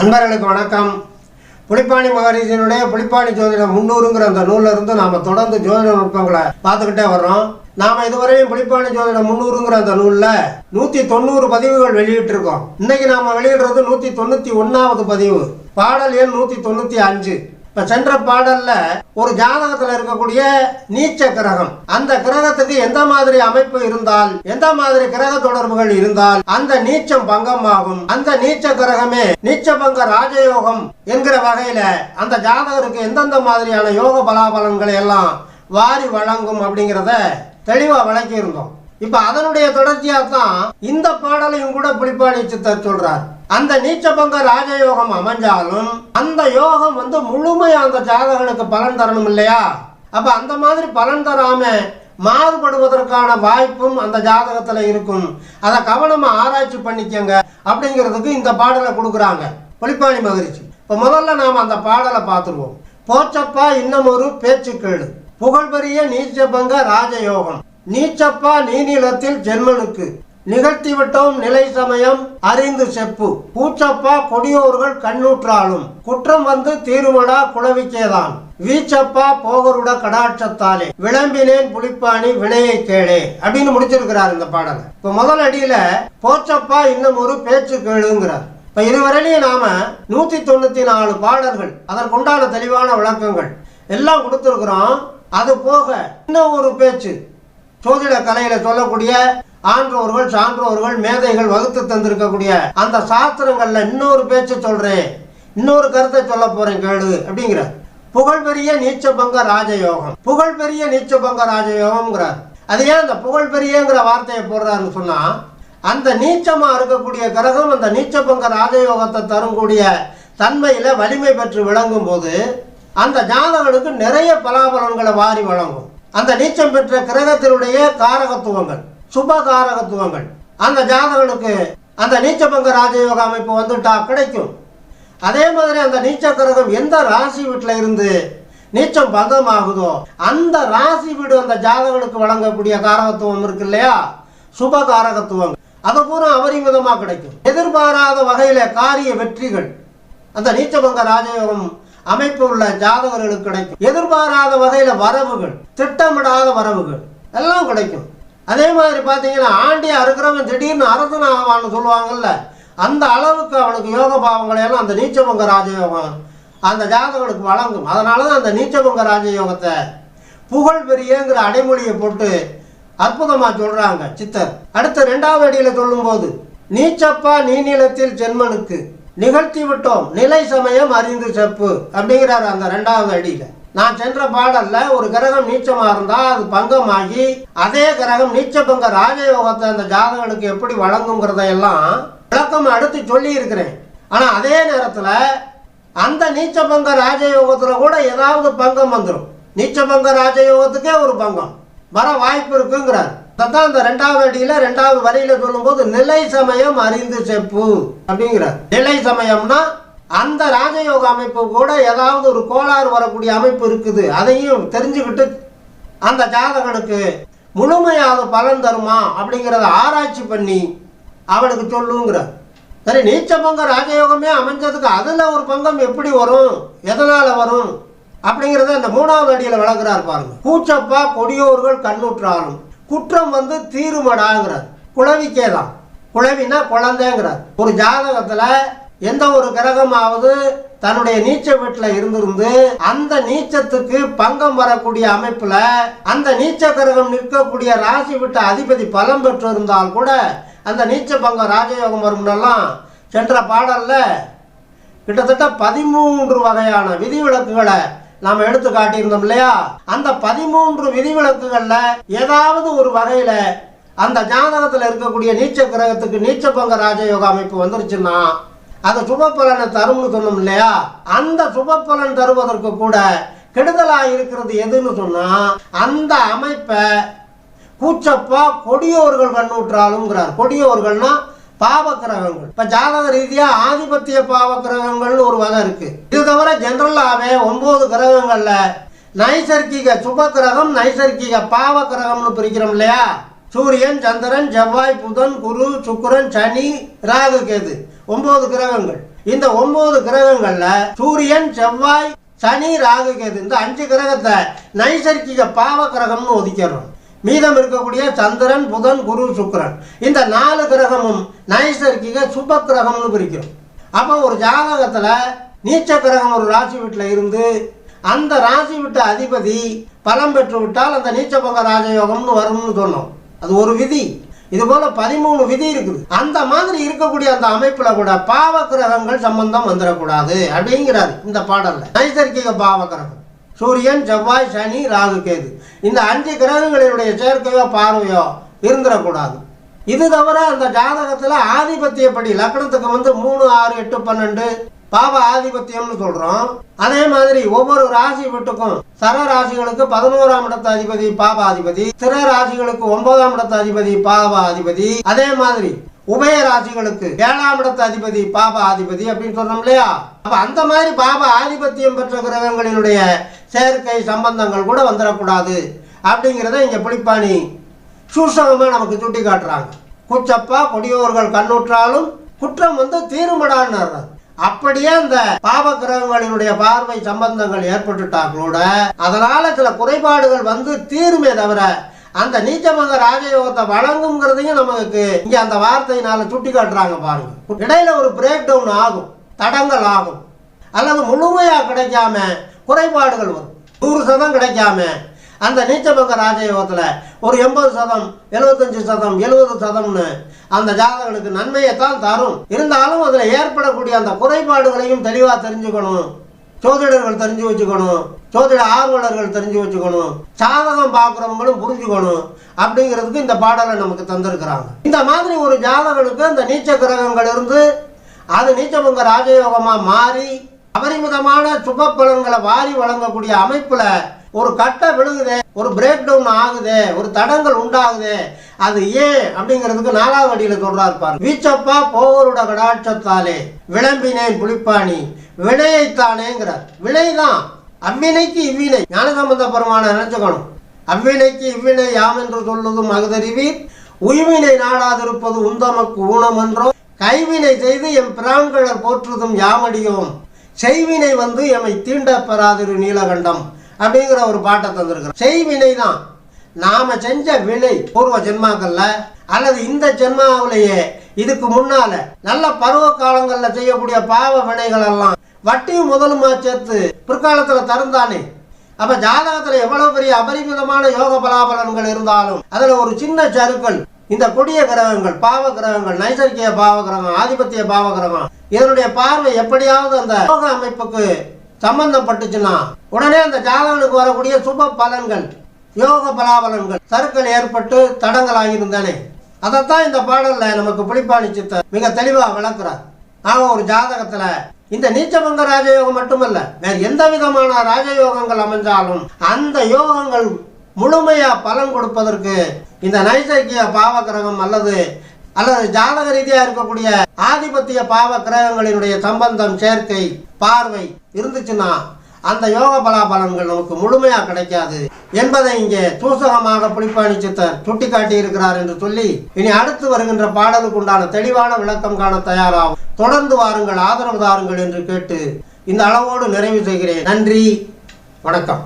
அன்பர்களுக்கு வணக்கம். புளிப்பாணி மகரிஷியினுடைய புளிப்பாணி ஜோதிடம் முன்னூறுங்கிற அந்த நூலில் இருந்து நாம் தொடர்ந்து ஜோதிட நுட்பங்களை பார்த்துக்கிட்டே வர்றோம். நாம் இதுவரையும் புளிப்பாணி ஜோதிடம் முன்னூறுங்கிற அந்த நூலில் நூற்றி தொண்ணூறு பதிவுகள் வெளியிட்டிருக்கோம். இன்னைக்கு நாம் வெளியிடுறது நூற்றி தொண்ணூற்றி ஒன்றாவது பதிவு. பாடல் எண் நூற்றி தொண்ணூற்றி அஞ்சு. இப்ப சென்ற பாடல்ல ஒரு ஜாதகத்துல இருக்கக்கூடிய நீச்ச கிரகம். அந்த கிரகத்துக்கு எந்த மாதிரி அமைப்பு இருந்தால் எந்த மாதிரி கிரக தொடர்புகள் இருந்தால் அந்த நீச்சம் பங்கமாகும். அந்த நீச்ச கிரகமே நீச்ச பங்க ராஜயோகம் என்கிற வகையில அந்த ஜாதகருக்கு எந்தெந்த மாதிரியான யோக பலாபலன்களை எல்லாம் வாரி வழங்கும் அப்படிங்கிறத தெளிவா விளக்கி இருந்தோம் இப்ப அதனுடைய தொடர்ச்சியா தான் இந்த பாடலையும் கூட புலிப்பாடி சித்தர் சொல்றார். அந்த நீச்சபங்க ராஜயோகம் அமைஞ்சாலும் அந்த யோகம் வந்து முழுமையா அந்த ஜாதகனுக்கு பலன் தரணும் இல்லையா? அப்ப அந்த மாதிரி பலன் தராம மாறுபடுவதற்கான வாய்ப்பும் அந்த ஜாதகத்துல இருக்கும். அதை கவனமா ஆராய்ச்சி பண்ணிக்கங்க அப்படிங்கிறதுக்கு இந்த பாடலை கொடுக்குறாங்க புலிப்பாணி மகிழ்ச்சி இப்ப முதல்ல நாம அந்த பாடலை பார்த்துருவோம். போச்சப்பா இன்னமொரு பேச்சு கேடு புகழ்பெரிய நீச்சபங்க ராஜயோகம். நீச்சப்பா நீநிலத்தில் ஜென்மனுக்கு. நிகழ்த்திவிட்டோம் நிலை சமயம் அறிந்து செப்பு. பூச்சப்பா கொடியோர்கள் கண்ணூற்றாலும். குற்றம் வந்து தீருமடா குளவிக்கேதான் வீச்சப்பா போகருட கடாட்சத்தாலே. விளம்பினேன் புளிப்பாணி வினையை கேளே அப்படின்னு முடிச்சிருக்கிறார் இந்த பாடலை. இப்ப முதல் அடியில போச்சப்பா இன்னும் ஒரு பேச்சு கேளுங்கிறார். இப்ப இதுவரையிலையும் நாம நூத்தி தொண்ணூத்தி நாலு பாடல்கள் அதற்குண்டான தெளிவான விளக்கங்கள் எல்லாம் கொடுத்துருக்குறோம். அது போக இன்னும் ஒரு பேச்சு. சோதிட கலையில சொல்லக்கூடிய ஆன்றோர்கள் சான்றோர்கள் மேதைகள் வகுத்து தந்திருக்கக்கூடிய அந்த சாஸ்திரங்கள்ல இன்னொரு பேச்சு சொல்றேன். இன்னொரு கருத்தை சொல்ல போறேன் கேளு அப்படிங்கிற புகழ்பெரிய நீச்சபங்க ராஜயோகம். புகழ்பெரிய நீச்சபங்க ராஜயோகம்ங்கிறார். அது ஏன் அந்த புகழ்பெரியங்கிற வார்த்தையை போடுறாருன்னு சொன்னா அந்த நீச்சமா இருக்கக்கூடிய கிரகம் அந்த நீச்சபங்க ராஜயோகத்தை தரக்கூடிய தன்மையில வலிமை பெற்று விளங்கும் போது அந்த ஜாதகனுக்கு நிறைய பலாபலன்களை வாரி வழங்கும். அந்த நீச்சம் பெற்ற கிரகத்தினுடைய காரகத்துவங்கள். சுபகாரகத்துவங்கள். அந்த ஜாதகனுக்கு அந்த நீச்சபங்க ராஜயோக அமைப்பு வந்துட்டா கிடைக்கும். அதே மாதிரி அந்த நீச்ச கிரகம் எந்த ராசி வீட்டில் இருந்து நீச்சம் பங்கமாகுதோ அந்த ராசி வீடு அந்த ஜாதகனுக்கு வழங்கக்கூடிய காரகத்துவம் இருக்கு இல்லையா? சுப காரகத்துவம் அது பூரா அபரிமிதமா கிடைக்கும். எதிர்பாராத வகையில காரிய வெற்றிகள். அந்த நீச்சபங்க ராஜயோகம் அமைப்பு உள்ள ஜாதகர்களுக்கு கிடைக்கும். எதிர்பாராத வகையில வரவுகள் திட்டமிடாத வரவுகள் எல்லாம் கிடைக்கும். அதே மாதிரி பார்த்தீங்கன்னா ஆண்டி அறுக்கிறவன் திடீர்னு அரசன் ஆவான்னு சொல்லுவாங்கல்ல அந்த அளவுக்கு அவனுக்கு யோக பாவங்களை எல்லாம் அந்த நீச்சபங்க ராஜயோகம் அந்த ஜாதகனுக்கு வழங்கும். அதனால தான் அந்த நீச்சபங்க ராஜயோகத்தை புகழ் பெரியங்கிற அடைமொழியை போட்டு அற்புதமாக சொல்கிறாங்க சித்தர். அடுத்த ரெண்டாவது அடியில் சொல்லும்போது நீச்சப்பா நீநிலத்தில் ஜென்மனுக்கு நிகழ்த்தி விட்டோம். நிலை சமயம் அறிந்து செப்பு. அப்படிங்கிறாரு அந்த ரெண்டாவது அடியில். நான் சென்ற பாடல்ல ஒரு கிரகம் நீச்சமா இருந்தா அது பங்கமாகி அதே கிரகம் நீச்சபங்க ராஜயோகத்தை அந்த ஜாதகனுக்கு எப்படி வழங்குங்கிறத எல்லாம் விளக்கம் அடுத்து சொல்லி இருக்கிறேன் ஆனா அதே நேரத்துல அந்த நீச்சபங்க ராஜயோகத்துல கூட ஏதாவது பங்கம் வந்துடும் நீச்சபங்க ராஜயோகத்துக்கே ஒரு பங்கம். வர வாய்ப்பு இருக்குங்கிறார். அதான் இந்த ரெண்டாவது அடியில ரெண்டாவது வரியில சொல்லும்போது நிலை சமயம் அறிந்து செப்பு அப்படிங்கிறார். நிலை சமயம்னா அந்த ராஜயோக அமைப்பு கூட ஏதாவது ஒரு கோளாறு வரக்கூடிய அமைப்பு இருக்குது. அதையும் தெரிஞ்சுக்கிட்டு அந்த ஜாதகனுக்கு முழுமையாக பலன் தருமா அப்படிங்கிறத ஆராய்ச்சி பண்ணி அவனுக்கு சொல்லுங்கிறார். சரி நீச்சபங்க ராஜயோகமே அமைஞ்சதுக்கு அதில் ஒரு பங்கம் எப்படி வரும்? எதனால் வரும்? அப்படிங்கிறத இந்த மூணாவது அடியில் விளக்குறார் பாருங்க. கூச்சப்பா கொடியோர்கள் கண்ணுற்றாலும் குற்றம் வந்து தீருமடாங்கிறார். குழவிக்கே தான் குழவினா குழந்தைங்கிறார். ஒரு ஜாதகத்தில் எந்த ஒரு கிரகமாவது தன்னுடைய நீச்ச வீட்டில் இருந்திருந்து அந்த நீச்சத்துக்கு பங்கம் வரக்கூடிய அமைப்புல அந்த நீச்ச கிரகம் நிற்கக்கூடிய ராசி விட்ட அதிபதி பலம் பெற்று இருந்தால் கூட அந்த நீச்ச பங்கம் ராஜயோகம் வரும்னெல்லாம் சென்ற பாடல்ல கிட்டத்தட்ட பதிமூன்று வகையான விதிவிலக்குகளை நாம் எடுத்து காட்டியிருந்தோம் இல்லையா? அந்த பதிமூன்று விதிவிலக்குகளில் ஏதாவது ஒரு வகையில் அந்த ஜாதகத்தில் இருக்கக்கூடிய நீச்ச கிரகத்துக்கு நீச்ச பங்க ராஜயோக அமைப்பு வந்துருச்சுன்னா அது சுப பலனை தரும்னு சொன்னோம் இல்லையா அந்த சுப பலன் தருவதற்கு கூட கெடுதலா இருக்கிறது எதுன்னு சொன்னா அந்த அமைப்பை கூச்சப்பா கொடியோர்கள் கண்ணூற்றாலுங்கிறார் கொடியோர்கள்னா பாவக்கிரகங்கள். இப்ப ஜாதக ரீதியா ஆதிபத்திய பாவக்கிரகங்கள்னு ஒரு வகை இருக்கு. இது தவிர ஜென்ரலாவே ஒன்பது கிரகங்கள்ல நைசர்கிக சுப கிரகம் நைசர்கிக பாவ கிரகம்னு பிரிக்கிறோம் இல்லையா? சூரியன் சந்திரன் செவ்வாய் புதன் குரு சுக்கரன் சனி ராகு கேது. ஒன்பது கிரகங்கள். இந்த ஒன்பது கிரகங்கள்ல சூரியன் செவ்வாய் சனி ராகு கேது. இந்த அஞ்சு கிரகத்தை நைசர்கிக பாவ கிரகம்னு ஒதுக்கிறோம் மீதம் இருக்கக்கூடிய சந்திரன் புதன் குரு சுக்கிரன். இந்த நாலு கிரகமும் நைசர்கிக சுப கிரகம்னு பிரிக்கிறோம். அப்போ ஒரு ஜாதகத்தில் நீச்ச கிரகம் ஒரு ராசி வீட்டில் இருந்து அந்த ராசி விட்ட அதிபதி பலம் பெற்று விட்டால் அந்த நீச்சபங்க ராஜயோகம்னு வரும்னு சொன்னோம். அது ஒரு விதி. இது போல பதிமூணு விதி இருக்குது. அந்த மாதிரி இருக்கக்கூடிய அந்த அமைப்புல கூட பாவ கிரகங்கள் சம்பந்தம் வந்துடக்கூடாது அப்படிங்கிறாரு இந்த பாடல்ல. நைசர்கிக பாவ கிரகம் சூரியன் செவ்வாய் சனி ராகு கேது. இந்த அஞ்சு கிரகங்களினுடைய சேர்க்கையோ பார்வையோ இருந்துடக்கூடாது இது தவிர அந்த ஜாதகத்துல ஆதிபத்தியப்படி லக்னத்துக்கு வந்து மூணு ஆறு எட்டு பன்னெண்டு பாவ ஆதிபத்தியம்னு சொல்றோம். அதே மாதிரி ஒவ்வொரு ராசி வீட்டுக்கும் சர ராசிகளுக்கு பதினோராம் இடத்து அதிபதி பாப அதிபதி சிற ராசிகளுக்கு ஒன்பதாம் இடத்து அதிபதி பாப அதிபதி அதே மாதிரி உபய ராசிகளுக்கு ஏழாம் இடத்து அதிபதி பாப அதிபதி அப்படின்னு சொன்னோம் இல்லையா? அப்ப அந்த மாதிரி பாப ஆதிபத்தியம் பெற்ற கிரகங்களினுடைய செயற்கை சம்பந்தங்கள் கூட வந்துடக்கூடாது அப்படிங்கிறத இங்க புளிப்பாணி சூசகமாக நமக்கு சுட்டி காட்டுறாங்க குச்சப்பா கொடியோர்கள் கண்ணுற்றாலும் குற்றம் வந்து தீருமடான்னு அப்படியே அந்த பாவ கிரகங்களினுடைய பார்வை சம்பந்தங்கள் ஏற்பட்டுட்டா கூட அதனால சில குறைபாடுகள் வந்து தீருமே தவிர அந்த நீச்சமங்க ராஜயோகத்தை வழங்குங்கிறதையும் நமக்கு இங்க அந்த வார்த்தையினால சுட்டி காட்டுறாங்க பாருங்க. இடையில ஒரு பிரேக் டவுன் ஆகும். தடங்கள் ஆகும். அல்லது முழுமையா கிடைக்காம குறைபாடுகள் வரும். நூறு சதம் கிடைக்காம அந்த நீச்சபங்க ராஜயோகத்தில் ஒரு எண்பது சதம் எழுபத்தஞ்சு சதம் எழுபது சதம்னு அந்த ஜாதகனுக்கு நன்மையைத்தான் தரும். இருந்தாலும் அதில் ஏற்படக்கூடிய அந்த குறைபாடுகளையும் தெளிவாக தெரிஞ்சுக்கணும். ஜோதிடர்கள் தெரிஞ்சு வச்சுக்கணும். ஜோதிட ஆர்வலர்கள் தெரிஞ்சு வச்சுக்கணும். ஜாதகம் பார்க்குறவங்களும் புரிஞ்சுக்கணும். அப்படிங்கிறதுக்கு இந்த பாடலை நமக்கு தந்திருக்கிறாங்க. இந்த மாதிரி ஒரு ஜாதகனுக்கு அந்த நீச்ச கிரகங்கள் இருந்து அது நீச்சபங்க ராஜயோகமாக மாறி அபரிமிதமான சுப பலன்களை வாரி வழங்கக்கூடிய அமைப்பில் ஒரு கட்டை விழுகுதே ஒரு பிரேக் டவுன் ஆகுதே ஒரு தடங்கள் உண்டாகுதே அது ஏன் அப்படிங்கிறதுக்கு நாலாவது அடியில் சொல்றாரு பாரு வீச்சப்பா போவரோட கடாட்சத்தாலே விளம்பினேன் புளிப்பாணி வினையைத்தானேங்கிறார். வினைதான் அவ்வினைக்கு இவ்வினை. ஞானசம்பந்த பெருமான நினைச்சுக்கணும். அவ்வினைக்கு இவ்வினை யாம் என்று சொல்லுதும் அகுதறிவீர். உய்வினை நாடாதிருப்பது உந்தமக்கு ஊனமன்றோ. கைவினை செய்து எம் பிரான்களர் போற்றுதும் யாமடியோம். செய்வினை வந்து எமை தீண்ட பெறாதிரு நீலகண்டம். அப்படிங்கிற ஒரு பாட்டை தந்திருக்கிறோம். செய்வினை தான் நாம செஞ்ச வினை பூர்வ ஜென்மாக்கள்ல அல்லது இந்த ஜென்மாவிலேயே இதுக்கு முன்னால நல்ல பருவ காலங்கள்ல செய்யக்கூடிய பாவ வினைகள் எல்லாம் வட்டியும் முதலுமா சேர்த்து பிற்காலத்துல தருந்தானே. அப்ப ஜாதகத்துல எவ்வளவு பெரிய அபரிமிதமான யோக பலாபலன்கள் இருந்தாலும் அதுல ஒரு சின்ன சருக்கள் இந்த கொடிய கிரகங்கள் பாவ கிரகங்கள் நைசர்கிய பாவ கிரகம் ஆதிபத்திய பாவ கிரகம் இதனுடைய பார்வை எப்படியாவது அந்த யோக அமைப்புக்கு சம்பந்தப்பட்டுச்சுன்னா உடனே அந்த ஜாதகனுக்கு வரக்கூடிய சுப பலன்கள் யோக பலாபலன்கள் சருக்கள் ஏற்பட்டு தடங்களாகியிருந்தானே. அதைத்தான் இந்த பாடலில் நமக்கு புளிப்பாணி சித்த மிக தெளிவாக விளக்குறார். ஆக ஒரு ஜாதகத்தில் இந்த நீச்சபங்க ராஜயோகம் மட்டுமல்ல வேறு எந்த விதமான ராஜயோகங்கள் அமைஞ்சாலும் அந்த யோகங்கள் முழுமையாக பலன் கொடுப்பதற்கு இந்த நைசர்கிய பாவகிரகம் அல்லது அல்லது ஜாதக ரீதியா இருக்கக்கூடிய ஆதிபத்திய பாவ கிரகங்களினுடைய சம்பந்தம் சேர்க்கை பார்வை இருந்துச்சுன்னா அந்த யோக பலாபலன்கள் நமக்கு முழுமையா கிடைக்காது என்பதை இங்கே சூசகமாக புலிப்பாணி சித்தர் சுட்டிக்காட்டி இருக்கிறார் என்று சொல்லி இனி அடுத்து வருகின்ற பாடலுக்கு உண்டான தெளிவான விளக்கம் காண தயாராகும். தொடர்ந்து வாருங்கள் ஆதரவு தாருங்கள் என்று கேட்டு இந்த அளவோடு நிறைவு செய்கிறேன். நன்றி வணக்கம்.